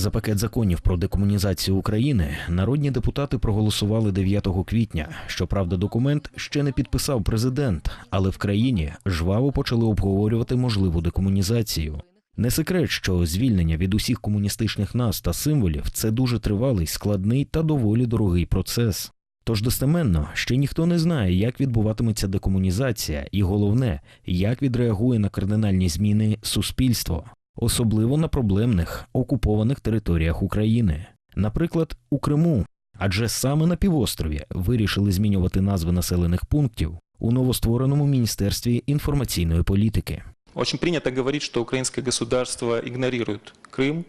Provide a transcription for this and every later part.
За пакет законів про декомунізацію України народні депутати проголосували 9 квітня. Щоправда, документ ще не підписав президент, але в країні жваво почали обговорювати можливу декомунізацію. Не секрет, що звільнення від усіх комуністичних назв та символів це дуже тривалий, складний та доволі дорогий процес. Тож достеменно ще ніхто не знає, як відбуватиметься декомунізація, і головне, як відреагує на кардинальні зміни суспільство, особливо на проблемних окупованих територіях України, наприклад, у Криму. Адже саме на півострові вирішили змінювати назви населених пунктів у новоствореному міністерстві інформаційної політики. Очень принято говорить, что украинское государство игнорирует Крым,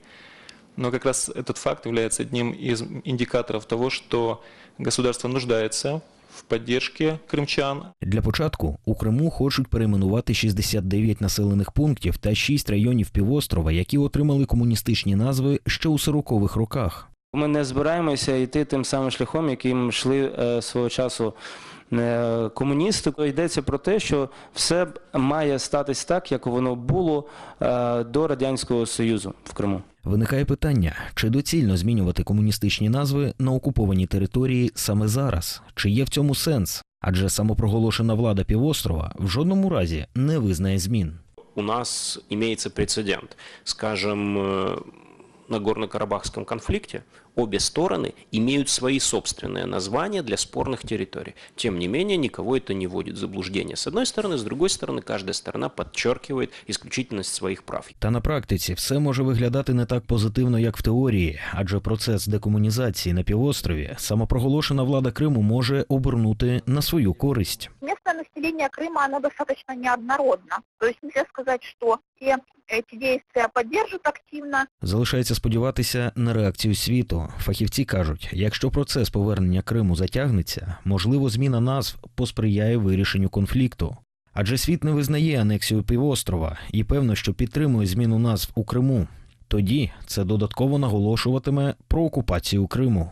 но как раз этот факт является одним из индикаторов того, что государство нуждается в поддержке кримчан. Для початку у Криму хочуть перейменувати 69 населених пунктів та 6 районів півострова, які отримали комуністичні назви ще у 40-х роках. Ми не збираємося йти тим самим шляхом, яким йшли е, свого часу е, комуністи. Йдеться про те, що все має статись так, як воно було е, до Радянського Союзу в Криму. Виникає питання, чи доцільно змінювати комуністичні назви на окупованій території саме зараз? Чи є в цьому сенс? Адже самопроголошена влада півострова в жодному разі не визнає змін. у нас имеется прецедент. Скажем, э, на Горно-Карабахском конфликте обе стороны имеют свои собственные названия для спорных территорий. Тем не менее, никого это не вводит в заблуждение. С одной стороны, с другой стороны, каждая сторона подчеркивает исключительность своих прав. Та на практиці все може виглядати не так позитивно, як в теорії, адже процес декомунізації на півострові самопроголошена влада Криму може обернути на свою користь. Местное население Крыма, оно достаточно неоднородно. То есть нельзя сказать, что все эти действия поддержат активно, Залишається сподіватися на реакцію світу. Фахівці кажуть, якщо процес повернення Криму затягнеться, можливо, зміна назв посприяє вирішенню конфлікту. Адже світ не визнає анексію півострова і певно, що підтримує зміну назв у Криму. Тоді це додатково наголошуватиме про окупацію Криму.